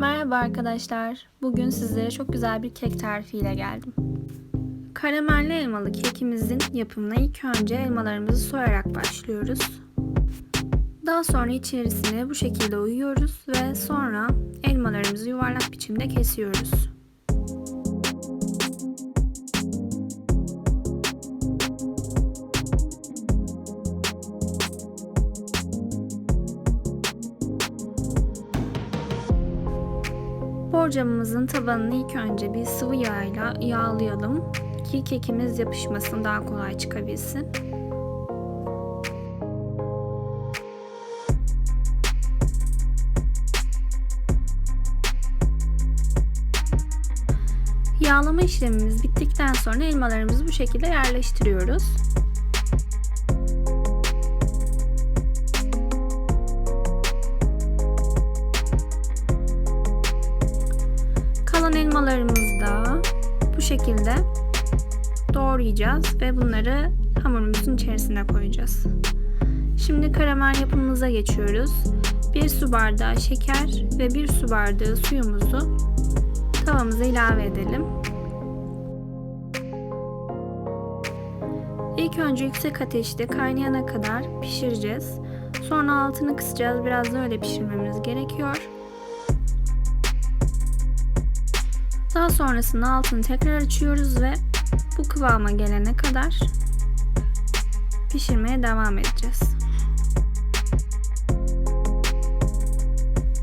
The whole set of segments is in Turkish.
Merhaba arkadaşlar. Bugün sizlere çok güzel bir kek tarifiyle geldim. Karamelli elmalı kekimizin yapımına ilk önce elmalarımızı soyarak başlıyoruz. Daha sonra içerisine bu şekilde uyuyoruz ve sonra elmalarımızı yuvarlak biçimde kesiyoruz. Borcamımızın tabanını ilk önce bir sıvı yağ ile yağlayalım ki kekimiz yapışmasın daha kolay çıkabilsin. Yağlama işlemimiz bittikten sonra elmalarımızı bu şekilde yerleştiriyoruz. Kalan elmalarımızı da bu şekilde doğrayacağız ve bunları hamurumuzun içerisine koyacağız. Şimdi karamel yapımımıza geçiyoruz. 1 su bardağı şeker ve 1 su bardağı suyumuzu tavamıza ilave edelim. İlk önce yüksek ateşte kaynayana kadar pişireceğiz. Sonra altını kısacağız. Biraz da öyle pişirmemiz gerekiyor. Daha sonrasında altını tekrar açıyoruz ve bu kıvama gelene kadar pişirmeye devam edeceğiz.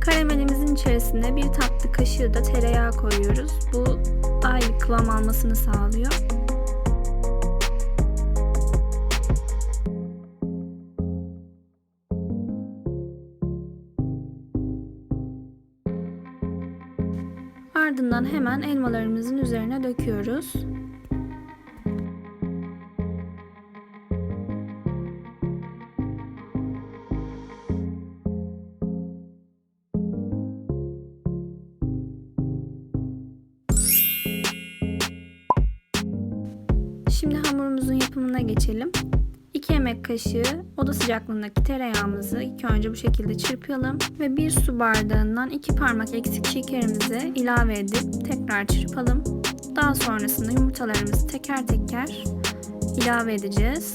Karamelimizin içerisine bir tatlı kaşığı da tereyağı koyuyoruz. Bu iyi kıvam almasını sağlıyor. Ardından hemen elmalarımızın üzerine döküyoruz. Şimdi hamurumuzun yapımına geçelim. 2 yemek kaşığı oda sıcaklığındaki tereyağımızı ilk önce bu şekilde çırpalım ve 1 su bardağından 2 parmak eksik şekerimizi ilave edip tekrar çırpalım. Daha sonrasında yumurtalarımızı teker teker ilave edeceğiz.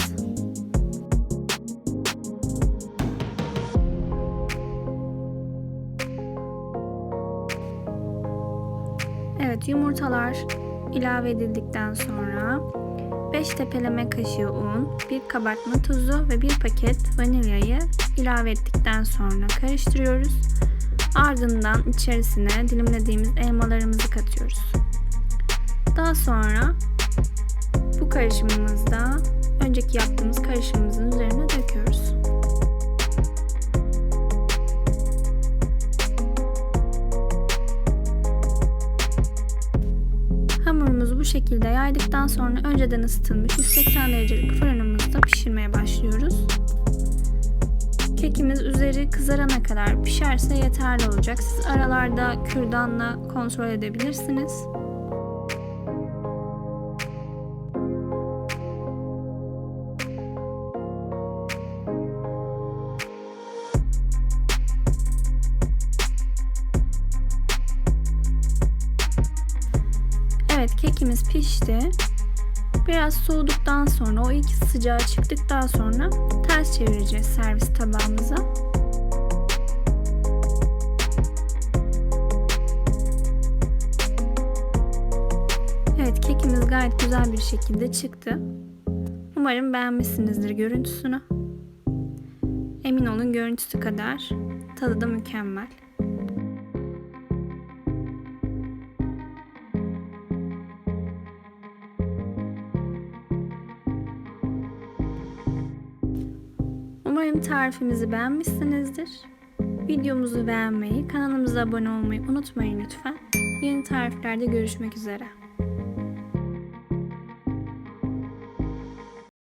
Evet yumurtalar ilave edildikten sonra 5 tepeleme kaşığı un, 1 kabartma tozu ve 1 paket vanilyayı ilave ettikten sonra karıştırıyoruz. Ardından içerisine dilimlediğimiz elmalarımızı katıyoruz. Daha sonra bu karışımımızı da önceki yaptığımız karışımımızın üzerine döküyoruz. Şekilde yaydıktan sonra önceden ısıtılmış 180 derecelik fırınımızda pişirmeye başlıyoruz. Kekimiz üzeri kızarana kadar pişerse yeterli olacak. Siz aralarda kürdanla kontrol edebilirsiniz. Evet kekimiz pişti. Biraz soğuduktan sonra o ilk sıcağı çıktıktan sonra ters çevireceğiz servis tabağımıza. Evet kekimiz gayet güzel bir şekilde çıktı. Umarım beğenmişsinizdir görüntüsünü. Emin olun görüntüsü kadar tadı da mükemmel. Umarım tarifimizi beğenmişsinizdir. Videomuzu beğenmeyi, kanalımıza abone olmayı unutmayın lütfen. Yeni tariflerde görüşmek üzere.